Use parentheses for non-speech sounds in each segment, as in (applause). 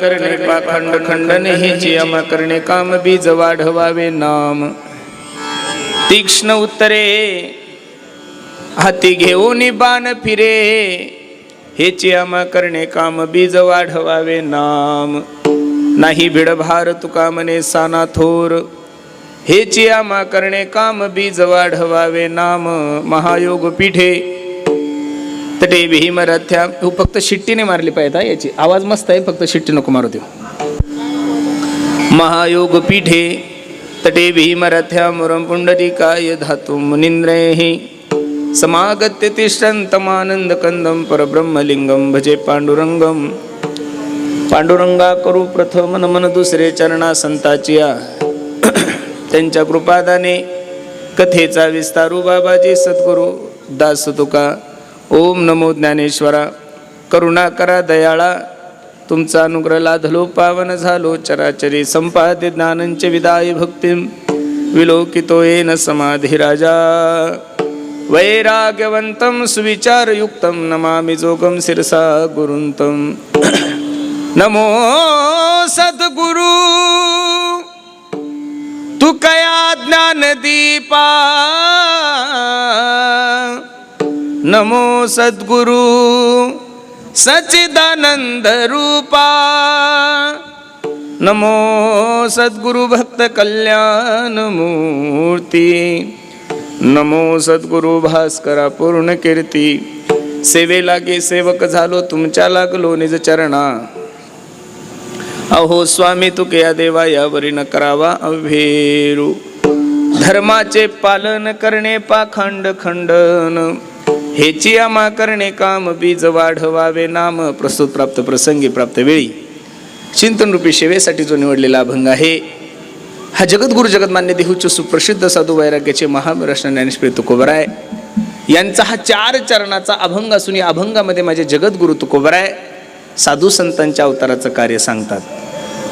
करणे पाखंड खंडने हे यमा करणे काम बीज वाढवावे नाम. तीक्ष्ण उत्तरे हाती घेऊन बाण फिरे हे यमा करणे काम बीज वाढवावे नाम. नाही भिडभार तुका मने साना थोर हे चियामा करणे काम बीज वाढवावे नाम. महायोग पीठे तटे मराठ्या हो फक्त शिट्टीने मारली पाहिजे हा याची. आवाज मस्त आहे फक्त शिट्टी नको मारू देऊ. महायोग पीठे तटे भीमरथ्या मुरम पुंडलिकाय धातु मुनिंद्रैहि. समागत्य तिष्ठन्तमानंद कंदम परब्रह्मलिंगम भजे पांडुरंगम. पांडुरंगा करू प्रथम नमन दुसरे चरणा संताचिया. त्यांच्या कृपादाने कथेचा विस्तारू बाबाजी सद्गुरू दास तुका ओम नमो ज्ञानेश्वरा. करुणा करा दयाळा. तुमचा अनुग्रह लाधलो पावन झालो चराचरी संपाद्य ज्ञानांचे विदाय भक्ती. विलोकितो येन समाधी राजा. वैराग्यवंतं सुविचारयुक्तं नमामि जोगं शिरसा गुरुन्तं. नमो सद्गुरु. तू कया ज्ञानदीपा. नमो सद्गुरु सचिदानंद रूपा। नमो सद्गुरु भक्त कल्याण मूर्ती। नमो सद्गुरु भास्करा पूर्ण कीर्ती। सेवे लागे सेवक झालो तुमच्या लागलो निज चरणा। अहो स्वामी तुके या देवा यावरी न करावा अभेरू धर्माचे पालन करणे पाखंड खंडन। हेची आमा करणे काम बीज वाढवावे नाम प्रस्तुत प्राप्त प्रसंगी प्राप्त वेळी. चिंतन रूपी सेवेसाठी जो निवडलेला अभंग आहे हा जगद्गुरु जगतमान्य देहूचे सुप्रसिद्ध साधू वैराग्याचे महाराष्ट्र ज्ञानेश्वरी तुकोबराय यांचा हा चार चरणाचा अभंग असून या अभंगामध्ये माझे जगद्गुरु तुकोबराय साधू संतांच्या अवताराचं कार्य सांगतात.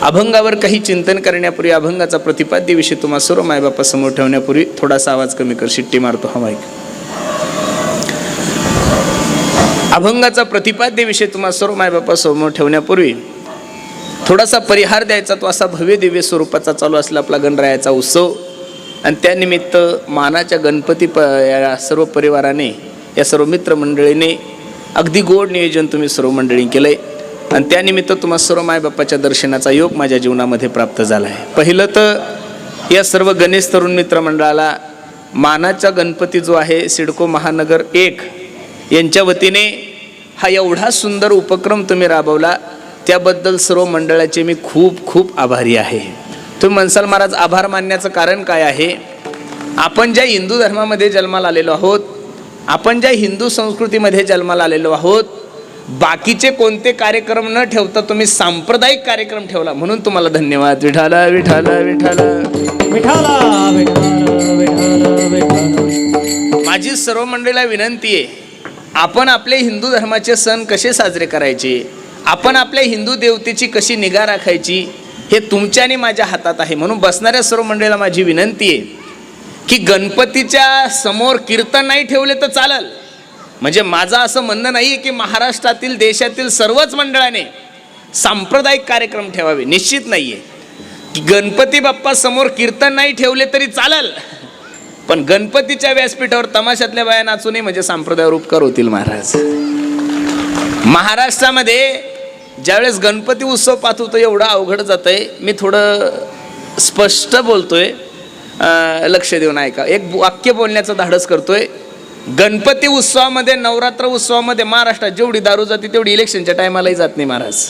अभंगावर काही चिंतन करण्यापूर्वी अभंगाचा प्रतिपाद्य विषय तुम्हा सर्व मायबापासमोर ठेवण्यापूर्वी थोडासा आवाज कमी कर शिट्टी मारतो हा माईक अभंगाचा प्रतिपाद्य विषय तुम्हाला सर्व मायबापा समोर ठेवण्यापूर्वी थोडासा परिहार द्यायचा तो असा भव्य दिव्य स्वरूपाचा चालू असला आपला गणरायाचा उत्सव. आणि त्यानिमित्त मानाच्या गणपती प या सर्व परिवाराने या सर्व मित्रमंडळीने अगदी गोड नियोजन तुम्ही सर्व मंडळी केलं आहे आणि त्यानिमित्त तुम्हा सर्व मायबापाच्या दर्शनाचा योग माझ्या जीवनामध्ये प्राप्त झाला आहे. पहिलं तर या सर्व गणेश तरुण मित्रमंडळाला मानाचा गणपती जो आहे सिडको महानगर एक यांच्या वतीने हा एवढा सुंदर उपक्रम तुम्ही राबवला त्याबद्दल सर्व मंडळाचे मी खूप खूप आभारी आहे. तुम्ही म्हणसाल महाराज आभार मानण्याचं कारण काय आहे? आपण ज्या हिंदू धर्मामध्ये जन्माला आलेलो आहोत आपण ज्या हिंदू संस्कृतीमध्ये जन्माला आलेलो आहोत बाकीचे कोणते कार्यक्रम न ठेवता तुम्ही सांप्रदायिक कार्यक्रम ठेवला म्हणून तुम्हाला धन्यवाद. विठाला विठाला विठाला. विठाला विठाला विठाला विठाला. माझी सर्व मंडळीला विनंती आहे आपण आपले हिंदू धर्माचे सण कसे साजरे करायचे? आपण आपल्या हिंदू देवतेची कशी निगा राखायची? हे तुमच्या आणि माझ्या हातात आहे. म्हणून बसणाऱ्या सर्व मंडळीला माझी विनंती आहे की गणपतीच्या समोर कीर्तन नाही ठेवले तर चालल. म्हणजे माझं असं म्हणणं नाही आहे की महाराष्ट्रातील देशातील सर्वच मंडळाने सांप्रदायिक कार्यक्रम ठेवावे. निश्चित नाही आहे की गणपती बाप्पा समोर कीर्तन नाही ठेवले तरी चालल. पण गणपतीच्या व्यासपीठावर तमाशातल्या बाया नाचू नये म्हणजे संप्रदायावर उपकार होतील महाराज. महाराष्ट्रामध्ये ज्यावेळेस गणपती उत्सव पाहतो एवढं अवघड जात आहे मी थोडं स्पष्ट बोलतोय. लक्ष देऊन ऐका. एक वाक्य बोलण्याचं धाडस करतोय. गणपती उत्सवामध्ये नवरात्र उत्सवामध्ये महाराष्ट्रात जेवढी दारू जाते तेवढी इलेक्शनच्या टायमालाही जात नाही महाराज.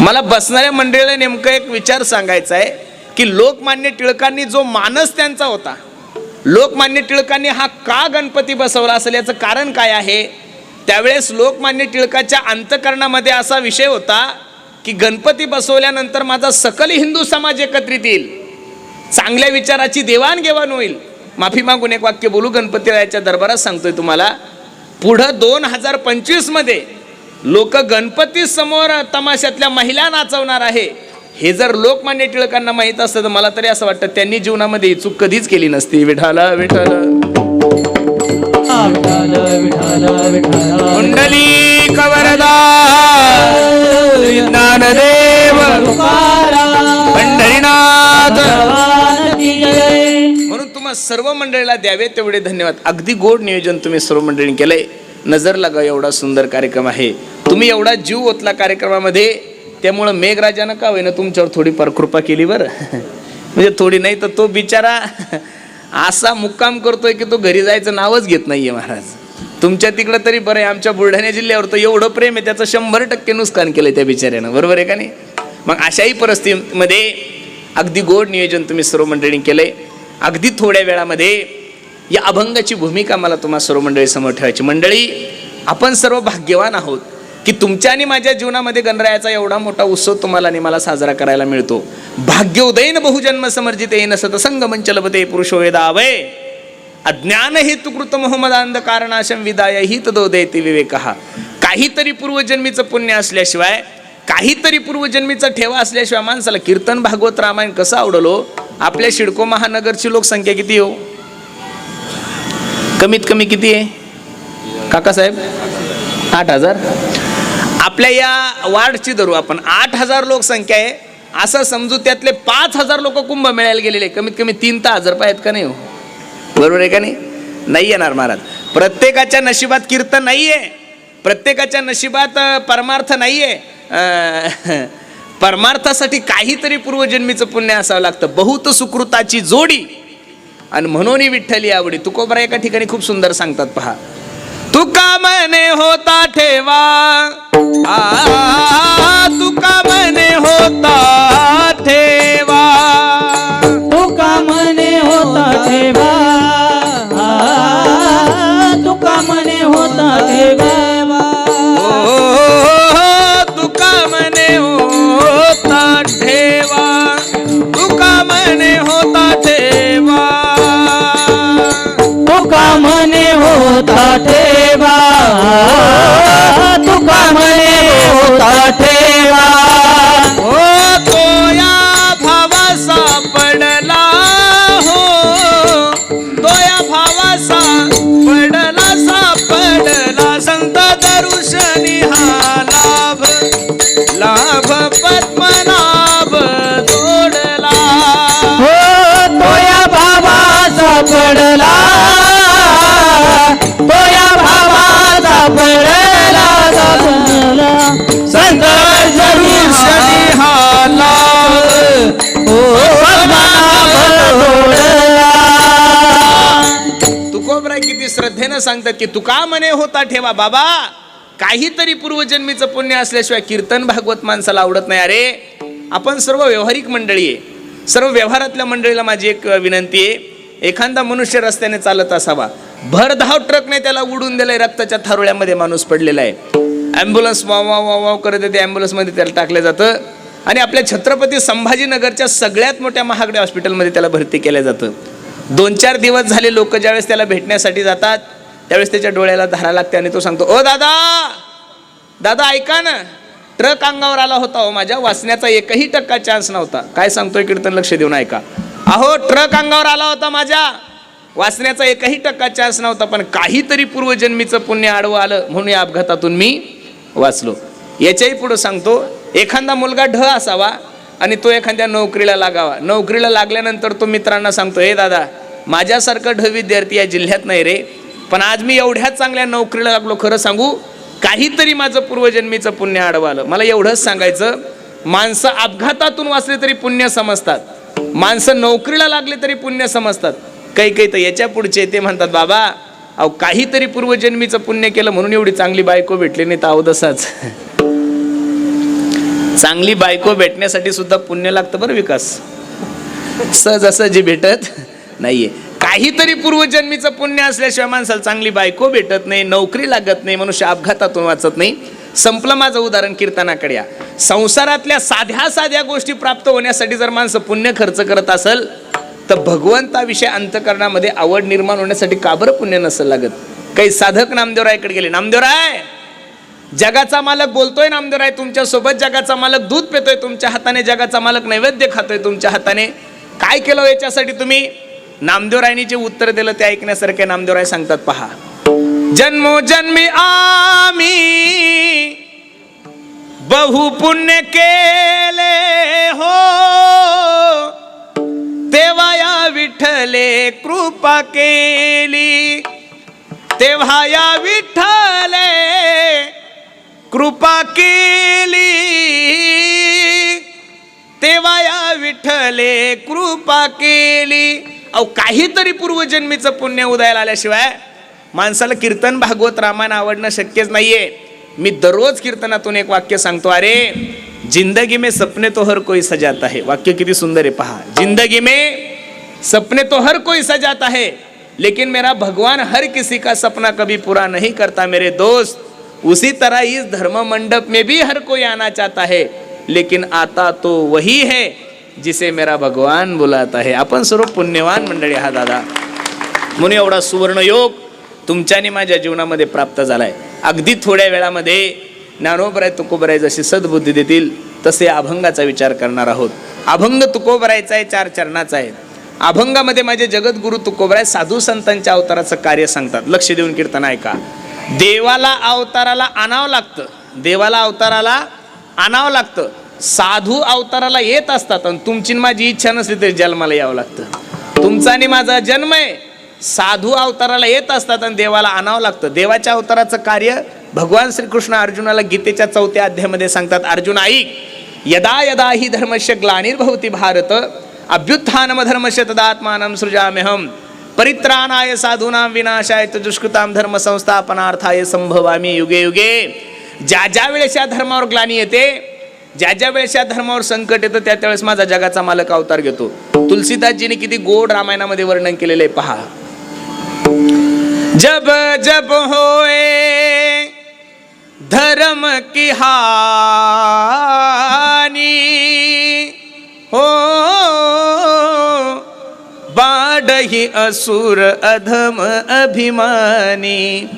मला बसणाऱ्या मंडळीला नेमकं एक विचार सांगायचा आहे. की लोकमान्य टिळकांनी जो मानस त्यांचा होता लोकमान्य टिळकांनी हा का गणपती बसवला असेल याचं कारण काय आहे? त्यावेळेस लोकमान्य टिळकाच्या अंतकरणामध्ये असा विषय होता की गणपती बसवल्यानंतर माझा सकल हिंदू समाज एकत्रित येईल चांगल्या विचाराची देवाणघेवाण होईल. माफी मागून एक वाक्य बोलू गणपतीरायाच्या दरबारात सांगतोय तुम्हाला. पुढं दोन हजार पंचवीसमध्ये लोक गणपती समोर तमाशातल्या महिला नाचवणार आहे. हे जर लोकमान्य टिळकांना माहीत असतं तर मला तरी असं वाटतं त्यांनी जीवनामध्ये ही चूक कधीच केली नसती. विठाला विठाला विठाला विठ्ठल विठ्ठल. कुंडली कवरदा ज्ञानदेव पंढरीनाथ. म्हणून तुम्हा सर्व मंडळीला द्यावे तेवढे धन्यवाद. अगदी गोड नियोजन तुम्ही सर्व मंडळींनी केलंय. नजर लगाव एवढा सुंदर कार्यक्रम आहे. तुम्ही एवढा जीव ओतला कार्यक्रमामध्ये. त्यामुळं मेघराजानं का होईना तुमच्यावर थोडीफार कृपा केली बरं? म्हणजे थोडी नाही तर तो बिचारा असा मुक्काम करतोय की तो घरी जायचं नावच घेत नाहीये महाराज. तुमच्या तिकडं तरी बरं आहे आमच्या बुलढाणा जिल्ह्यावर तर एवढं प्रेम आहे त्याचं शंभर टक्के नुकसान केलं त्या बिचाऱ्यानं. बरोबर आहे का नाही? मग अशाही परिस्थितीमध्ये अगदी गोड नियोजन तुम्ही सर्व मंडळींनी केलंय. अगदी थोड्या वेळामध्ये या अभंगाची भूमिका मला तुम्हाला सर्व मंडळी समोर ठेवायची. मंडळी आपण सर्व भाग्यवान आहोत. की तुमच्या आणि माझ्या जीवनामध्ये गणरायाचा एवढा मोठा उत्सव तुम्हाला आणि मला साजरा करायला मिळतो. भाग्योदयन बहुजन्म समर्जित येन सतसंग मंचलपते पुरुषो वेदावय अज्ञान हेतु कृत मोहम्मदांध कारणाशम विदाय ही तदोदयते विवेक. काहीतरी पूर्वजन्मीचं पुण्य असल्याशिवाय काहीतरी पूर्वजन्मीचा ठेवा असल्याशिवाय माणसाला कीर्तन भागवत रामायण कसं आवडलो? आपल्या शिडको महानगरची लोकसंख्या किती हो? कमीत कमी किती आहे? काकासाहेब? आठ हजार? आपल्या या वार्डची धरू आपण. आठ हजार लोकसंख्या आहे. असं समजू त्यातले पाच हजार लोक कुंभ मिळायला गेलेले. कमीत कमी तीन तर हजार आहेत का नाही हो? बरोबर आहे का नाही? नाही येणार महाराज. प्रत्येकाच्या नशिबात कीर्तन नाही आहे प्रत्येकाच्या नशिबात परमार्थ नाही आहे परमार्थासाठी काहीतरी पूर्वजन्मीचं पुण्य असावं लागतं. बहुत सुकृताची जोडी. आणि म्हणून विठ्ठली आवडी तुकोबरा एका ठिकाणी खूप सुंदर सांगतात पहा. तुका मने होता ठेवा. आ, तुका मने होता ठेवा. तुका म्हणे होता किती सांगतात की तुका मने होता ठेवा बाबा? काहीतरी पूर्वजन्मीचं पुण्य असल्याशिवाय कीर्तन भागवत माणसाला आवडत नाही. अरे आपण सर्व व्यवहारिक मंडळी आहे. सर्व व्यवहारातल्या मंडळीला माझी एक विनंती आहे. एखादा मनुष्य रस्त्याने चालत असावा. भरधाव ट्रकने त्याला उडून दिलंय रक्ताच्या थारोळ्यामध्ये माणूस पडलेला आहे. ॲम्ब्युलन्स वाव वाव वाव वाव करत ते ॲम्ब्युलन्समध्ये त्याला टाकलं जातं. आणि आपल्या छत्रपती संभाजीनगरच्या सगळ्यात मोठ्या महागड्या हॉस्पिटलमध्ये त्याला भरती केलं जातं. दोन चार दिवस झाले लोक ज्यावेळेस त्याला भेटण्यासाठी जातात. त्यावेळेस त्याच्या डोळ्याला धारा लागते आणि तो सांगतो ओ दादा दादा ऐका ना ट्रक अंगावर आला होता हो माझ्या वाचण्याचा एकही टक्का चान्स नव्हता. काय सांगतोय कीर्तन लक्ष देऊन ऐका. अहो ट्रक अंगावर आला होता माझ्या वाचण्याचा एकही टक्का चान्स नव्हता पण काहीतरी पूर्वजन्मीचं पुण्य आडवं आलं म्हणून या अपघातातून मी वाचलो. याच्याही पुढं सांगतो एखादा मुलगा ढ असावा आणि तो एखाद्या नोकरीला लागावा. नोकरीला लागल्यानंतर तो मित्रांना सांगतो हे दादा माझ्यासारखं ढ विद्यार्थी या जिल्ह्यात नाही रे पण आज मी एवढ्या चांगल्या नोकरीला लागलो खरं सांगू काहीतरी माझं पूर्वजन्मीचं पुण्य आडवं आलं मला एवढंच सांगायचं माणसं अपघातातून वाचले तरी पुण्य समजतात. माणसं नोकरीला लागले तरी पुण्य समजतात. काही काही तर याच्या पुढचे ते म्हणतात बाबा अहो काहीतरी पूर्वजन्मीचं पुण्य केलं म्हणून एवढी चांगली बायको भेटली नाही तर अवदसाच चांगली बायको भेटण्यासाठी सुद्धा पुण्य लागतं बरं विकास. सहज सहज जी भेटत नाहीये. काहीतरी पूर्वजन्मीचं पुण्य असल्याशिवाय माणसाला चांगली बायको भेटत नाही नोकरी लागत नाही मनुष्य अपघातातून वाचत नाही. संपलं माझं उदाहरण कीर्तनाकडे या. संसारातल्या साध्या साध्या गोष्टी प्राप्त होण्यासाठी जर माणसं पुण्य खर्च करत असेल तर भगवंताविषयी अंतकरणामध्ये आवड निर्माण होण्यासाठी का बरं पुण्य नसेल लागत? काही साधक नामदेवरायकडे गेले नामदेवराय जगाचा मालक बोलतोय नामदेवराय तुमच्यासोबत जगाचा मालक दूध पितोय तुमच्या हाताने जगाचा मालक नैवेद्य खातोय तुमच्या हाताने. काय केलं याच्यासाठी तुम्ही? नामदेवरायनी जे उत्तर दिलं ते ऐकण्यासारखे नामदेवराय सांगतात पहा. जन्मो जन्मी आम्ही बहु पुण्य केले हो. तेव्हा या विठ्ठले कृपा केली. तेव्हा या विठ्ठले कृपा केली. तेव्हा या विठ्ठले कृपा केली. अहो काहीतरी पूर्वजन्मीचं पुण्य उदयाला आल्याशिवाय माणसाला कीर्तन भागवत रामायण आवडणं शक्यच नाहीये. मी दररोज कीर्तनातून एक वाक्य सांगतो अरे जिंदगी में सपने तो हर कोई सजाता है. वाक्य किती सुंदर आहे पहा. जिंदगी में सपने तो हर कोई सजाता है लेकिन मेरा भगवान हर किसी का सपना कभी पूरा नहीं करता मेरे दोस्त। उसी तरह इस धर्म मंडप में भी हर कोई आना चाहता है लेकिन आता तो वही है जिसे मेरा भगवान बोलात आहे आपण सर्व पुण्यवान मंडळी हा दादा। म्हणून एवढा सुवर्ण योग तुमच्याने माझ्या जीवनामध्ये प्राप्त झालाय. अगदी थोड्या वेळामध्ये ज्ञानोबराय तुकोबराय जशी सद्बुद्धी देतील तसे अभंगाचा विचार करणार आहोत. अभंग तुकोबरायचा आहे चार चरणाचा आहे. अभंगामध्ये माझे जगद्गुरु तुकोबराय साधू संतांच्या अवताराचं कार्य सांगतात. लक्ष देऊन कीर्तन ऐका. देवाला अवताराला आणावं लागतं. देवाला अवताराला आणावं लागतं. साधू अवताराला येत असतात आणि तुमची माझी इच्छा नसली तरी जन्माला यावं लागतं. तुमचा आणि माझा जन्म आहे. साधू अवताराला येत असतात आणि देवाला आणावं लागतं. देवाच्या अवताराचं कार्य भगवान श्रीकृष्ण अर्जुनाला गीतेच्या चौथ्या अध्यायामध्ये सांगतात अर्जुन ऐक. यदा यदा ही धर्मस्य ग्लानिर्भवती भारत. अभ्युत्थानम धर्मश तदात्मानं सृजाम्यहम परित्राणाय साधूनां विनाशाय च दुष्कृतां धर्म संस्थापनार्थाय संभवामी. युगे युगे. ज्या ज्या वेळेस या धर्मावर ग्लानी येते ज्या ज्या वेळेस या धर्मावर संकट येतं त्या त्यावेळेस माझा जगाचा मालक अवतार घेतो. तुलसीदासजीने किती गोड रामायणामध्ये वर्णन केलेलं आहे पहा. जब जब होए धर्म की हानि हो बाडही असुर अधम अभिमानी.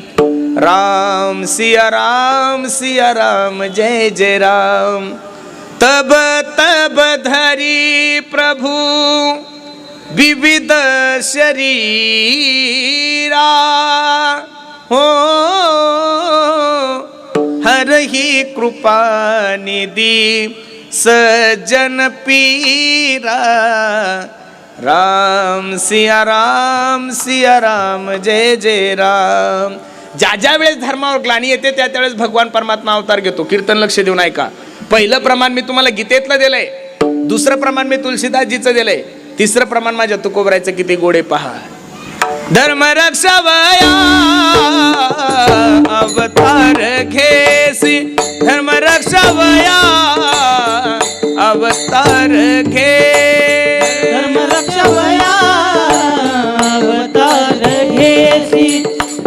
राम सिया राम सिया राम जय जय राम. तब तब धरी प्रभु विविध शरीरा. हो हर ही कृपा निधि सज्जन पीरा. राम सिया राम सिया राम जय जय राम. ज्या ज्या वेळेस धर्मावर ग्लानी येते त्या त्यावेळेस भगवान परमात्मा अवतार घेतो. कीर्तन लक्ष देऊन ऐका पहिलं प्रमाण मी तुम्हाला गीतेतलं दिलंय. दुसरं प्रमाण मी तुलसीदासजीचं दिलंय. तिसरं प्रमाण माझ्या तुकोबरायचं किती गोडे पहा. धर्म रक्षावया अवतार घेसी. धर्म रक्षावया अवतार घे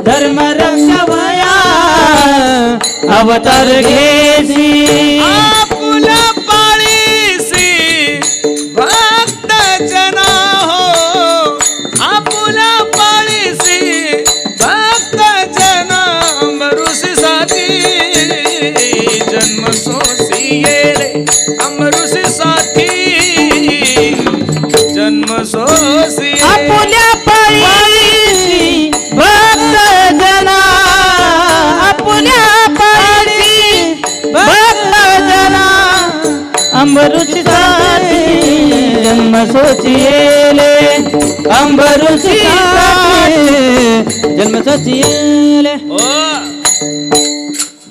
धर्म रक्षवया अवतार घेसी जन्म सोचिले अंबरुषी जन्म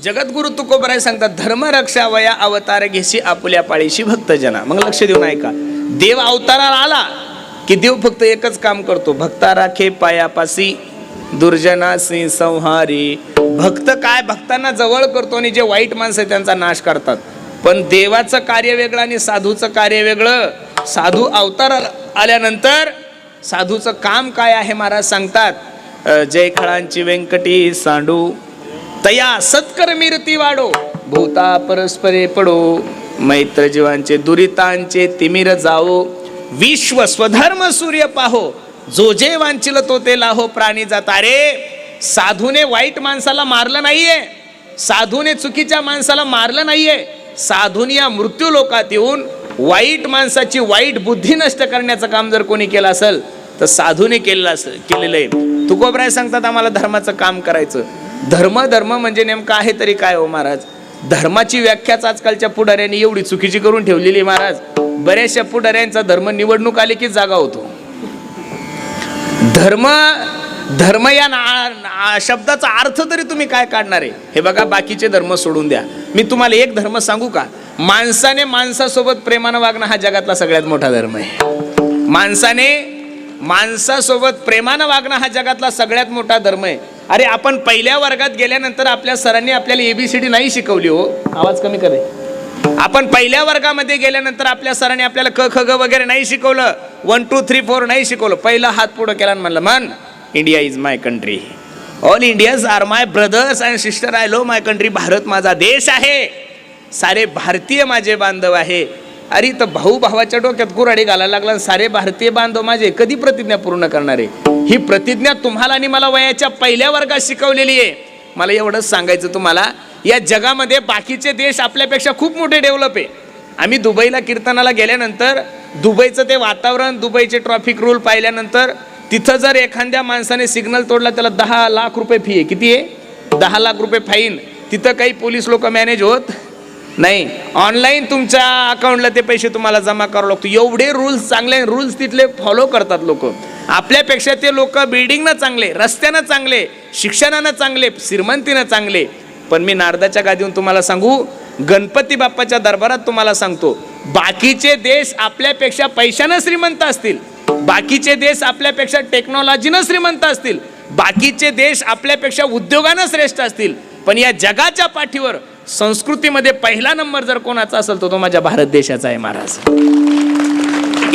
जगद्गुरु तुकोबराय सांगतात धर्म रक्षावया अवतार घेशी आपुल्या पाळीशी भक्तजना. मग लक्ष देऊन ऐका. देव अवताराला आला की देव फक्त एकच काम करतो. भक्ता राखे पायापासी दुर्जनासी संहारी. भक्त काय? भक्तांना जवळ करतो आणि जे वाईट माणसं आहेत त्यांचा नाश करतात. पण देवाचं कार्य वेगळं आणि साधूचं कार्य वेगळं. साधू अवतार आल्यानंतर साधूचं काम काय आहे महाराज सांगतात? जय खळांची व्यंकटी सांडू. तया सत्कर्मिरती वाढो भूता परस्परे पडो. मैत्र जीवांचे दुरितांचे तिमिर जाओ विश्व स्वधर्म सूर्य पाहो. जो जे वांचिल तो ते लाहो. प्राणी जाता रे साधूने वाईट माणसाला मारलं नाहीये. साधूने चुकीच्या माणसाला मारलं नाहीये. साधून या मृत्यू लोकात येऊन वाईट माणसाची वाईट बुद्धी नष्ट करण्याचं काम जर कोणी केलं असेल तर साधूने केलेलं असेल केलेलं आहे. तुकोबराय सांगतात आम्हाला धर्माचं काम करायचं. धर्म धर्म म्हणजे नेमकं आहे तरी काय हो महाराज? धर्माची व्याख्याच आजकालच्या पुढाऱ्यांनी एवढी चुकीची करून ठेवलेली महाराज. बऱ्याचशा पुढाऱ्यांचा धर्म निवडणूक आली की जागा होतो. धर्म धर्म या ना- शब्दाचा अर्थ तरी तुम्ही काय काढणार आहे? हे बघा बाकीचे धर्म सोडून द्या. मी तुम्हाला एक धर्म सांगू का? माणसाने माणसासोबत प्रेमानं वागणं हा जगातला सगळ्यात मोठा धर्म आहे. माणसाने माणसासोबत प्रेमानं वागणं हा जगातला सगळ्यात मोठा धर्म आहे. अरे आपण पहिल्या वर्गात गेल्यानंतर आपल्या सरांनी आपल्याला एबीसीडी नाही शिकवली हो. आवाज कमी करे आपण पहिल्या वर्गामध्ये गेल्यानंतर आपल्या सरांनी आपल्याला क ख ग वगैरे नाही शिकवलं. वन टू थ्री फोर नाही शिकवलं. पहिला हात पुढं केला आणि म्हणलं मन India is my country all Indians are my brothers and sister I love my country Bharat माझा देश आहे. सारे भारतीय माझे बांधव आहे. अरे तर भाऊ भावाच्या डोक्यात कुराडी घालायला लागला आणि सारे भारतीय बांधव माझे कधी प्रतिज्ञा पूर्ण करणार? आहे ही प्रतिज्ञा तुम्हाला आणि मला वयाच्या पहिल्या वर्गात शिकवलेली आहे. मला एवढंच सांगायचं तुम्हाला या जगामध्ये बाकीचे देश आपल्यापेक्षा खूप मोठे डेव्हलप आहे. आम्ही दुबईला कीर्तनाला गेल्यानंतर दुबईचं ते वातावरण दुबईचे ट्रॉफिक रूल पाहिल्यानंतर तिथं जर एखाद्या माणसाने सिग्नल तोडला त्याला दहा लाख रुपये फी आहे. किती आहे? दहा लाख रुपये फाईन तिथं काही पोलीस लोक मॅनेज होत नाही ऑनलाईन तुमच्या अकाउंटला ते पैसे तुम्हाला जमा करावं लागतो एवढे रूल्स चांगले रूल्स तिथले फॉलो करतात लोक. आपल्यापेक्षा ते लोक बिल्डिंगनं चांगले रस्त्यानं चांगले शिक्षणानं चांगले श्रीमंतीनं चांगले. पण मी नारदाच्या गादीहून तुम्हाला सांगू गणपती बाप्पाच्या दरबारात तुम्हाला सांगतो बाकीचे देश आपल्यापेक्षा पैशानं श्रीमंत असतील. बाकीचे देश आपल्यापेक्षा टेक्नॉलॉजीनं श्रीमंत असतील. बाकीचे देश आपल्यापेक्षा उद्योगानं श्रेष्ठ असतील. पण या जगाच्या पाठीवर संस्कृतीमध्ये पहिला नंबर जर कोणाचा असेल तर तो माझ्या भारत देशाचा आहे महाराज.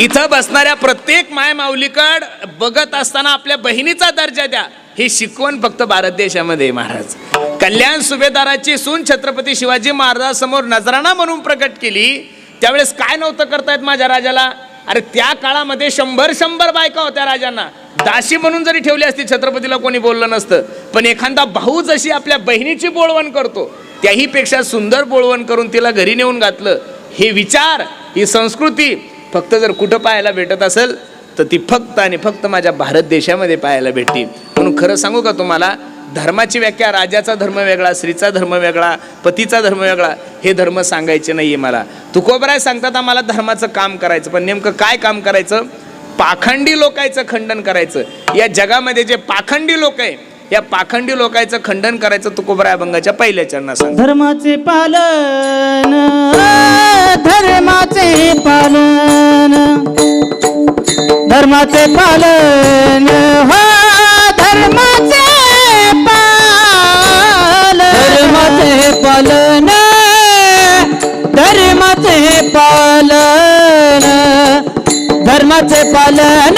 इथं बसणाऱ्या प्रत्येक माय माऊलीकड बघत असताना आपल्या बहिणीचा दर्जा द्या. ही शिकवण फक्त भारत देशामध्ये महाराज. कल्याण सुभेदाराची सून छत्रपती शिवाजी महाराजांसमोर नजराणा म्हणून प्रकट केली. त्यावेळेस काय नव्हतं करतायत माझ्या राजाला? अरे त्या काळामध्ये शंभर शंभर बायका होत्या राजांना. दाशी म्हणून जरी ठेवली असती छत्रपतीला कोणी बोललं नसतं. पण एखादा भाऊ जशी आपल्या बहिणीची बोळवण करतो त्याहीपेक्षा सुंदर बोळवण करून तिला घरी नेऊन घातलं. हे विचार ही संस्कृती फक्त जर कुठं पाहायला भेटत असेल तर ती फक्त आणि फक्त माझ्या भारत देशामध्ये पाहायला भेटते. म्हणून खरं सांगू का तुम्हाला धर्माची व्याख्या राजाचा धर्म वेगळा स्त्रीचा धर्म वेगळा पतीचा धर्म वेगळा हे धर्म सांगायचे नाही आहे मला. तुकोबराय सांगतात आम्हाला धर्माचं काम करायचं पण नेमकं काय काम करायचं? पाखंडी लोकायचं खंडन करायचं. या जगामध्ये जे पाखंडी लोक आहे या पाखंडी लोकांचं खंडन करायचं तुकोबराय अभंगाच्या पहिल्या चरणात सांग. धर्माचे पालन धर्माचे पालन. धर्माचे पालन हो धर्माचे पालन. धर्माचे पालन धर्माचे पालन. धर्माचे पालन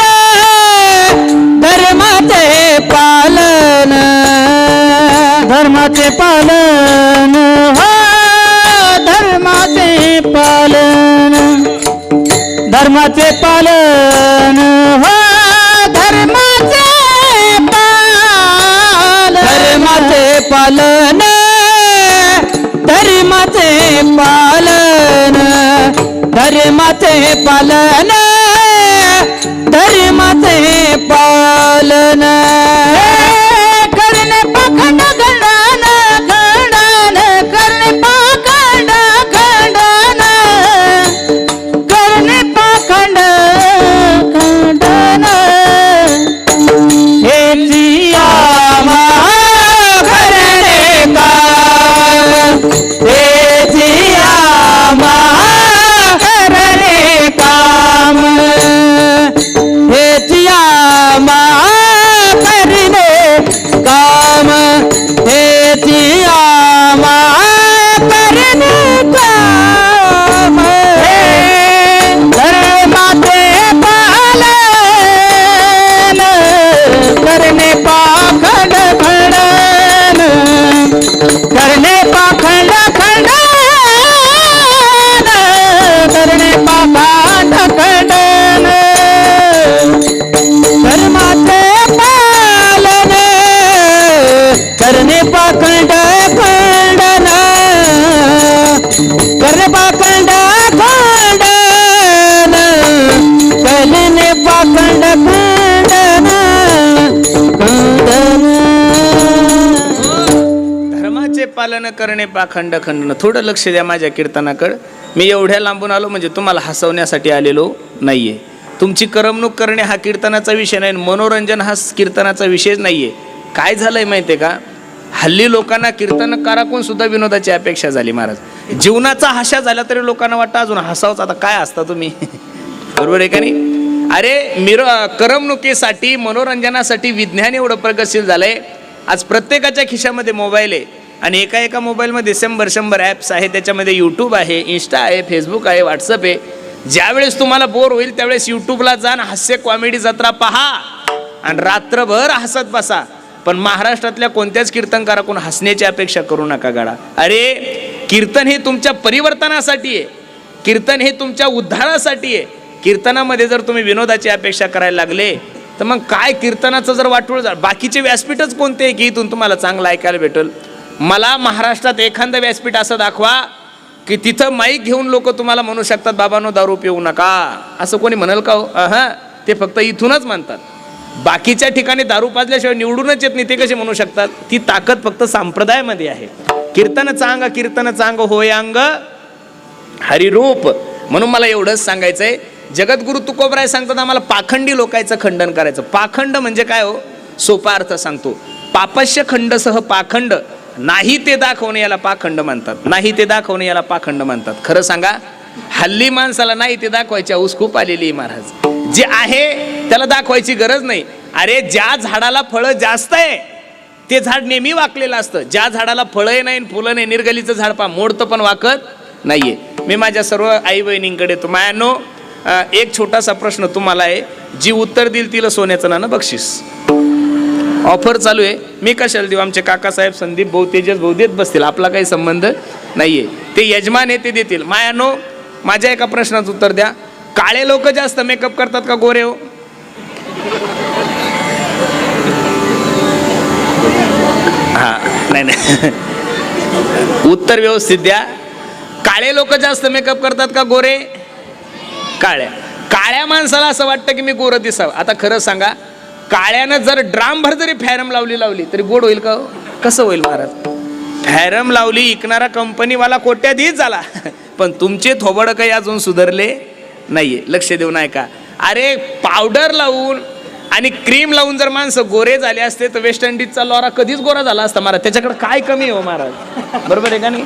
धर्माचे पालन हो धर्माचे पालन. धर्माचे पालन हो धर्माचे पालन. धर्माचे पालन धर्माचे पालन. धर्माचे पालन धर्माचे पालन. पालन करणे पाखंड खंडन थोडं लक्ष द्या माझ्या कीर्तनाकडं. मी एवढ्या लांबून आलो म्हणजे तुम्हाला हसवण्यासाठी आलेलो नाही आहे तुमची करमणूक करणे हा कीर्तनाचा विषय नाही मनोरंजन हा कीर्तनाचा विषयच नाही आहे काय झालंय माहिती आहे का? हल्ली लोकांना कीर्तनकाराकून सुद्धा विनोदाची अपेक्षा झाली महाराज. जीवनाचा हाशा झाला तरी लोकांना वाटतं अजून हसावच. आता काय असता तुम्ही? (laughs) बरोबर आहे का नाही? अरे मिर करमणुकीसाठी मनोरंजनासाठी विज्ञान एवढं प्रगतशील झालंय. आज प्रत्येकाच्या खिशामध्ये मोबाईल आहे. आणि एका एका मोबाईलमध्ये शंभर शंभर ॲप्स आहे त्याच्यामध्ये यूट्यूब आहे इन्स्टा आहे फेसबुक आहे व्हॉट्सअप आहे. ज्यावेळेस तुम्हाला बोर होईल त्यावेळेस यूट्यूबला जाण हास्य कॉमेडी जत्रा पहा. आणि रात्रभर हसत बसा. पण महाराष्ट्रातल्या कोणत्याच कीर्तनकाराकडून हसण्याची अपेक्षा करू नका गाडा. अरे कीर्तन हे तुमच्या परिवर्तनासाठी आहे. कीर्तन हे तुमच्या उद्धारासाठी आहे. कीर्तनामध्ये जर तुम्ही विनोदाची अपेक्षा करायला लागले तर मग काय कीर्तनाचं जर वाटोळ जा बाकीचे व्यासपीठच कोणते आहे की इथून तुम्हाला चांगलं ऐकायला भेटेल? मला महाराष्ट्रात एखादं व्यासपीठ असं दाखवा की तिथं माईक घेऊन लोक तुम्हाला म्हणू शकतात बाबांनो दारू पिऊ नका. असं कोणी म्हणाल का हो? हां ते फक्त इथूनच म्हणतात बाकीच्या ठिकाणी दारू पाजल्याशिवाय निवडूनच येत नाही ते कसे म्हणू शकतात? ती ताकद फक्त संप्रदायामध्ये आहे. कीर्तन चांग कीर्तन चांग होय अंग हरिरूप. म्हणून मला एवढंच सांगायचंय. जगद्गुरु तुकोबराय सांगतात आम्हाला पाखंडी लोकांचं खंडन करायचं. पाखंड म्हणजे काय हो? सोपा अर्थ सांगतो. पापश्य खंडसह पाखंड. नाही ते दाखवणे याला पाखंड म्हणतात. नाही ते दाखवणे याला पाखंड म्हणतात. खरं सांगा हल्ली माणसाला नाही ते दाखवायची ऊस खूप आलेली आहे महाराज. जे आहे त्याला दाखवायची गरज नाही. अरे ज्या झाडाला फळं जास्त आहे ते झाड नेहमी वाकलेलं असतं. ज्या झाडाला फळं नाही फुलं नाही निर्गलीचं झाड पा मोडतं पण वाकत नाहीये. मी माझ्या सर्व आई बहिणींकडे तो मायानो एक छोटासा प्रश्न तुम्हाला आहे. जी उत्तर देईल तिला सोन्याचं नाणं बक्षीस. ऑफर चालू आहे. मी कशाला देऊ? आमचे काकासाहेब संदीप भाऊ तेजस भाऊ देत बसतील. आपला काही संबंध नाहीये. ते यजमान आहे ते देतील. मायानो माझ्या एका प्रश्नाचं उत्तर द्या. काळे लोक जास्त मेकअप करतात का गोरे हो? हां नाही नाही. उत्तर व्यवस्थित द्या. काळे लोक जास्त मेकअप करतात का गोरे? काळ्या काळ्या माणसाला असं वाटतं की मी गोरं दिसावं. आता खरं सांगा काळ्यानं जर ड्रामभर जरी फॅरम लावली लावली तरी गोड होईल का हो? कसं होईल महाराज? फॅरम लावली इकणारा कंपनीवाला कोट्याधीश झाला. पण तुमचे थोबड काही अजून सुधारले नाहीये. लक्ष देऊ नाही का अरे पावडर लावून आणि क्रीम लावून जर माणसं गोरे झाले असते तर वेस्ट इंडिजचा लॉरा कधीच गोरा झाला असता महाराज. त्याच्याकडे काय कमी आहे हो महाराज? बरोबर आहे का नाही?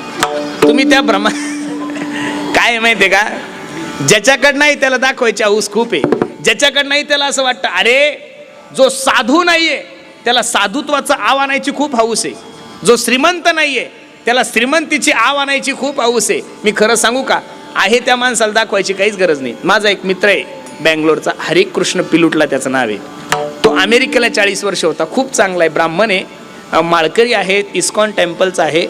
तुम्ही त्या भ्रमा काय आहे माहिती आहे का? ज्याच्याकडं नाही त्याला दाखवायची आऊस खूप आहे. ज्याच्याकडं नाही त्याला असं वाटतं अरे जो साधू नाहीये त्याला साधुत्वाचं आव आणायची खूप हौस आहे. जो श्रीमंत नाहीये त्याला श्रीमंतीची आव आणायची खूप हौस आहे. मी खरं सांगू का? आहे त्या माणसाला दाखवायची काहीच गरज नाही. माझा एक मित्र आहे बँगलोरचा हरिकृष्ण पिलुटला त्याचं नाव आहे. तो अमेरिकेला चाळीस वर्ष होता. खूप चांगला आहे ब्राह्मण आहे. माळकरी आहेत इस्कॉन टेम्पलचा आहे.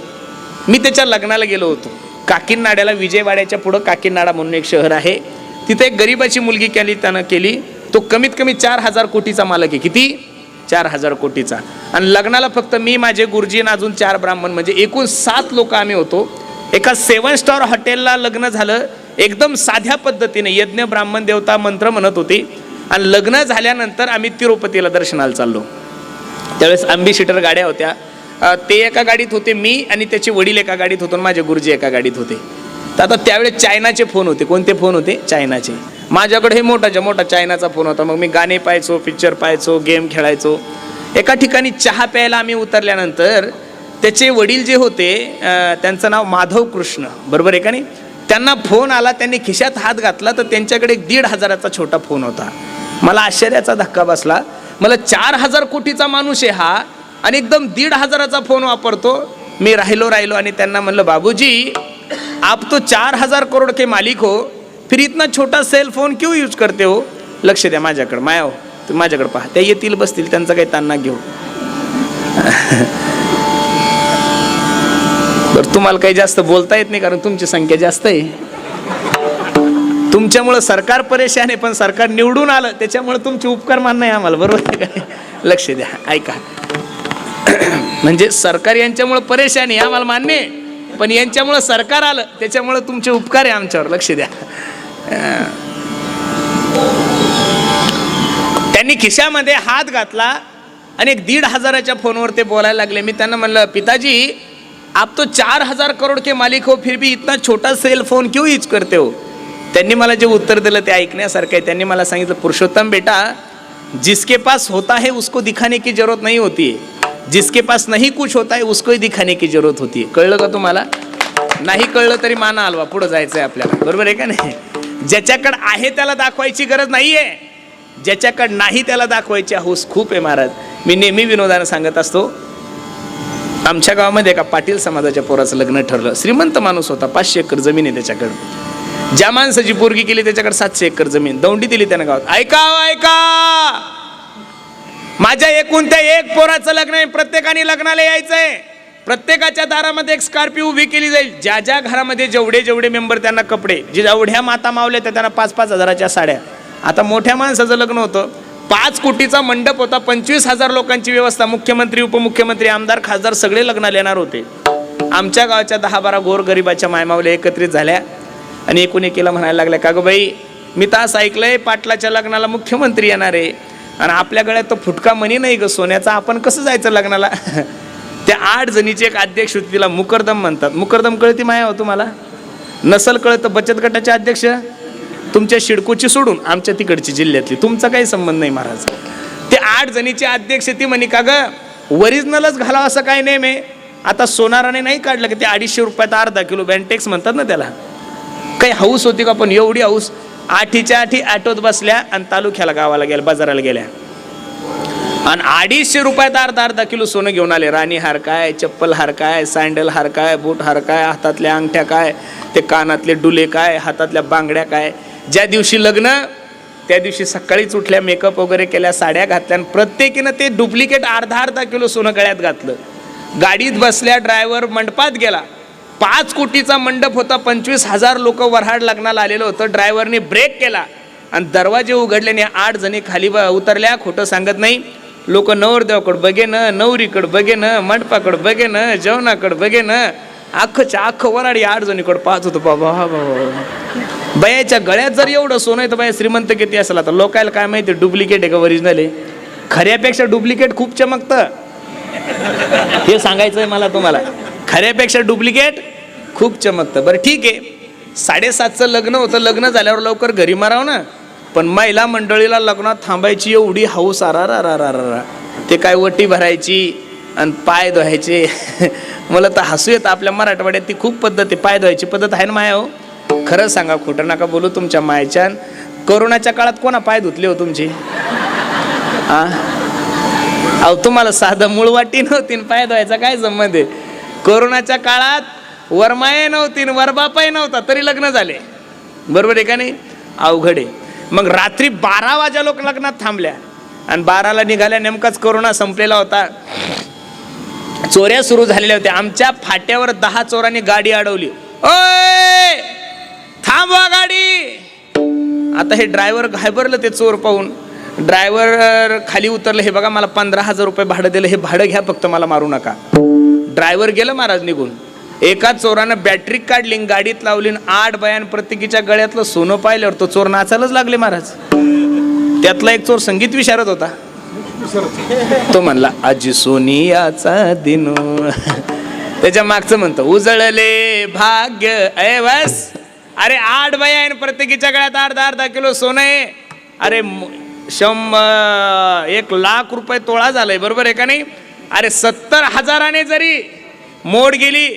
मी त्याच्या लग्नाला गेलो होतो. काकीनाड्याला विजयवाड्याच्या पुढं काकीनाडा म्हणून एक शहर आहे. तिथे एक गरीबाची मुलगी केली त्यानं केली. तो कमीत कमी चार हजार कोटीचा मालक आहे. किती? चार हजार कोटीचा. आणि लग्नाला फक्त मी माझे गुरुजी आणि अजून चार ब्राह्मण म्हणजे एकूण सात लोक आम्ही होतो. एका सेवन स्टार हॉटेलला लग्न झालं. एकदम साध्या पद्धतीने यज्ञ ब्राह्मण देवता मंत्र म्हणत होती. आणि लग्न झाल्यानंतर आम्ही तिरुपतीला दर्शनाला चाललो. त्यावेळेस आंबी सीटर गाड्या होत्या. ते एका गाडीत होते मी आणि त्याचे वडील एका गाडीत होतो आणि माझे गुरुजी एका गाडीत होते. तर आता त्यावेळेस चायनाचे फोन होते. कोणते फोन होते? चायनाचे. माझ्याकडे हे मोठाच्या मोठा चायनाचा फोन होता. मग मी गाणे पाहायचो पिक्चर पाहायचो गेम खेळायचो. एका ठिकाणी चहा प्यायला आम्ही उतरल्यानंतर त्याचे वडील जे होते त्यांचं नाव माधव कृष्ण. बरोबर आहे का नाही? त्यांना फोन आला त्यांनी खिशात हात घातला तर त्यांच्याकडे एक दीड हजाराचा छोटा फोन होता. मला आश्चर्याचा धक्का बसला. मला चार हजार कोटीचा माणूस आहे हा आणि एकदम दीड हजाराचा फोन वापरतो. मी राहिलो राहिलो आणि त्यांना म्हणलं बाबूजी आप तो चार हजार करोड के मालिक हो फिर इतना छोटा सेल फोन क्यों यूज करते हो? लक्ष द्या माझ्याकडं माया हो तुम्ही माझ्याकडे पहा. त्या येतील बसतील त्यांचा काही तान्ना घेऊ. (laughs) बरं तुम्हाला काही जास्त बोलता येत नाही कारण तुमची संख्या जास्त आहे. तुमच्यामुळं सरकार परेशान आहे पण सरकार निवडून आलं त्याच्यामुळं तुमचे उपकार मान आहे आम्हाला बरोबर आहे काय लक्ष द्या ऐका. (clears throat) म्हणजे सरकार यांच्यामुळं परेशान आहे आम्हाला मान्य आहे. पण यांच्यामुळं सरकार आलं त्याच्यामुळं तुमचे उपकार आहे आमच्यावर लक्ष द्या. त्यांनी खिशामध्ये हात घातला आणि एक दीड हजाराच्या फोनवर ते बोलायला लागले. मी त्यांना म्हणलं पिताजी आप तो चार हजार करोड के मालिक हो फिर भी इतना छोटा सेल फोन क्यों यूज करते हो? त्यांनी मला जे उत्तर दिलं ते ऐकण्यासारखं आहे. त्यांनी मला सांगितलं पुरुषोत्तम बेटा जिसके पास होता है उसको दिखाने की जरूरत नाही होती जिसके पास नाही कुछ होता है उसकोही दिखाने की जरूरत होती कळलं का तुम्हाला? नाही कळलं तरी माना हलवा पुढं जायचं आहे आपल्याला. बरोबर आहे का नाही? ज्याच्याकडं आहे त्याला दाखवायची गरज नाही आहे ज्याच्याकडं नाही त्याला दाखवायची हौस खूप आहे महाराज. मी नेहमी विनोदानं सांगत असतो आमच्या गावामध्ये एका पाटील समाजाच्या पोराचं लग्न ठरलं. श्रीमंत माणूस होता पाचशे एकर जमीन आहे त्याच्याकडं. ज्या माणसाची पोरगी केली त्याच्याकडे सातशे एकर जमीन. दौंडी दिली त्यानं गावात. ऐका ऐका! माझ्या एकूण त्या एक पोराचं लग्न आहे प्रत्येकाने लग्नाला यायचंय. प्रत्येकाच्या दारामध्ये एक स्कॉर्पिओ उभी केली जाईल. ज्या ज्या घरामध्ये जेवढे जेवढे मेंबर त्यांना कपडे जे जेवढ्या माता मावल्या त्या त्यांना पाच पाच हजाराच्या साड्या. आता मोठ्या माणसाचं लग्न होतं. पाच कोटीचा मंडप होता. पंचवीस हजार लोकांची व्यवस्था. मुख्यमंत्री उपमुख्यमंत्री आमदार खासदार सगळे लग्नाला येणार होते. आमच्या गावाच्या दहा बारा गोरगरिबाच्या मायमावल्या एकत्रित झाल्या आणि एकूण एकीला म्हणायला लागल्या का गं बाई मी तर असं ऐकलंय पाटलाच्या लग्नाला मुख्यमंत्री येणार आहे. आणि आपल्या गळ्यात तो फुटका मनी नाही ग सोन्याचा. आपण कसं जायचं लग्नाला? (laughs) त्या आठ जणीचे एक अध्यक्ष होते तिला मुकरदम म्हणतात. मुकरदम कळती माया हो तुम्हाला? नसल कळत बचत गटाचे अध्यक्ष? तुमच्या शिडकोची सोडून आमच्या तिकडची जिल्ह्यातली. तुमचा काही संबंध नाही महाराज. ते आठ जणीचे अध्यक्ष ती म्हणे का ग ओरिजिनलच घालावं असं काही नाही मे आता सोनाराने नाही काढलं की ते अडीचशे रुपयात अर्धा किलो बँटेक्स म्हणतात ना त्याला? काही हाऊस होती का पण एवढी हाऊस आठीच्या आठी ॲटोत बसल्या आणि तालुक्याला गावाला गेल्या बाजाराला गेल्या. आणि अडीचशे रुपयात अर्धा अर्धा किलो सोनं घेऊन आले. राणी हार काय चप्पल हार काय सँडल हार काय बूट हार काय हातातल्या अंगठ्या काय ते कानातले डुले काय हातातल्या बांगड्या काय. ज्या दिवशी लग्न त्या दिवशी सकाळीच उठल्या मेकअप वगैरे केल्या साड्या घातल्या आणि प्रत्येकीनं ते डुप्लिकेट अर्धा अर्धा किलो सोनं गळ्यात घातलं. गाडीत बसल्या ड्रायव्हर मंडपात गेला. पाच कोटीचा मंडप होता पंचवीस हजार लोक वऱ्हाड लग्नाला आलेलं होतं. ड्रायव्हरने ब्रेक केला. आणि दरवाजे उघडल्याने आठ जणी खाली उतरल्या खोटं सांगत नाही. लोक नवरदेवाकडं बघे नवरीकडं नवरीकडे बघे न जेवणाकडं बघे बघे अख्खच्या अख्खं वराडी आठ जणीकडं पाहत होतं बाबा हा बाबा बयाच्या गळ्यात जर एवढं सोनं आहे तर बाया श्रीमंत किती असेल आता? लोकायला काय माहिती डुप्लिकेट आहे का ओरिजिनल आहे? खऱ्यापेक्षा डुप्लिकेट खूप चमकतं. हे सांगायचं आहे मला तुम्हाला. खऱ्यापेक्षा डुप्लिकेट खूप चमकतं. बरं ठीक आहे. साडेसातचं लग्न होतं. लग्न झाल्यावर लवकर घरी माराव ना. पण महिला मंडळीला लग्नात थांबायची एवढी हौस आरा रा रा रा रा ते काय वटी भरायची आणि पाय धुवायचे. (laughs) मला तर हसू येतं आपल्या मराठवाड्यात ती खूप पद्धत आहे पाय धुवायची पद्धत आहे ना माया हो? खरं सांगा खोटं नका बोलू तुमच्या मायच्या. कोरोनाच्या काळात कोणा पाय धुतले हो तुमची? हां अहो तुम्हाला साधं मूळ वाटी नव्हती पाय धुवायचा काय संबंध आहे? कोरोनाच्या काळात वरमाय नव्हती वरबापाय नव्हता तरी लग्न झाले. बरोबर आहे का नाही? अवघड आहे. मग रात्री बारा वाजा लोक लग्नात थांबल्या. आणि बाराला निघाल्या नेमकाच कोरोना संपलेला होता. चोऱ्या सुरू झालेल्या होत्या. आमच्या फाट्यावर दहा चोरांनी गाडी अडवली. ओय! थांबवा गाडी! आता हे ड्रायव्हर घाबरलं ते चोर पाहून. ड्रायव्हर खाली उतरलं हे बघा मला पंधरा हजार रुपये भाडं दिलं. हे भाडं घ्या फक्त मला मारू नका. ड्रायव्हर गेलं महाराज निघून. एका चोरानं बॅटरी काढली गाडीत लावली आणि आठ बयान प्रत्येकीच्या गळ्यातलं सोनं पाहिल्यावर तो चोर नाचायलाच लागले महाराज. त्यातला एक चोर संगीत विशारत होता. तो म्हणला आजी सोनियाचा दिनो. त्याच्या मागचं म्हणतो उजळले भाग्य अय बस अरे आठ बाया आहे प्रत्येकीच्या गळ्यात अर्धा अर्धा किलो सोनं आहे. अरे शंभ शंभर एक लाख रुपये तोळा झालाय बरोबर आहे का नाही? अरे सत्तर हजाराने जरी मोड गेली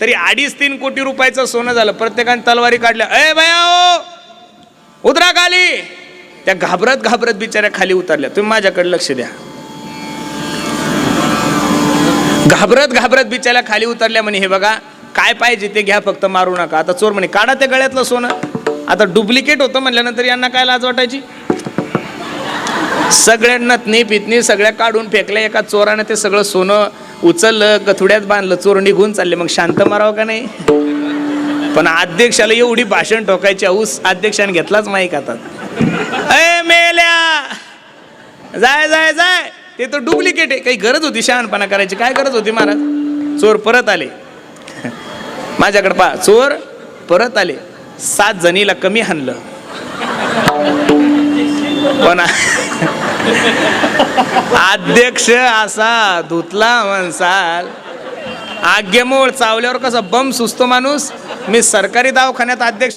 तरी अडीच तीन कोटी रुपयाचं सोनं झालं. प्रत्येकाने तलवारी काढल्या. अय बया ओ उतरा खाली! त्या घाबरत घाबरत बिचाऱ्या खाली उतरल्या. तुम्ही माझ्याकडे लक्ष द्या. घाबरत घाबरत बिचाऱ्या खाली उतरल्या म्हणे हे बघा काय पाहिजे ते घ्या फक्त मारू नका. आता चोर म्हणे काढा ते गळ्यातलं सोनं. आता डुप्लिकेट होतं म्हटल्यानंतर यांना काय लाज वाटायची? सगळ्या नतनी पितनी सगळ्या काढून फेकल्या. एका चोराने ते सगळं सोनं उचललं कथुड्यात बांधलं चोर निघून चालले. मग शांत मारावं का नाही? पण अध्यक्षाला एवढी भाषण ठोकायची औस अध्यक्षाने घेतलाच माहीत हातात अय मेल्या! जाय जाय जाय! ते तर डुप्लिकेट आहे. काही गरज होती शहाणपणा करायची. काय गरज होती महाराज? चोर परत आले. माझ्याकडे पहा. चोर परत आले. सात जणीला कमी हाणलं. पण अध्यक्ष असा धुतला म्हणसाल आग्यमोळ चावल्यावर कसा बम सुचतो माणूस. मी सरकारी दवाखान्यात अध्यक्ष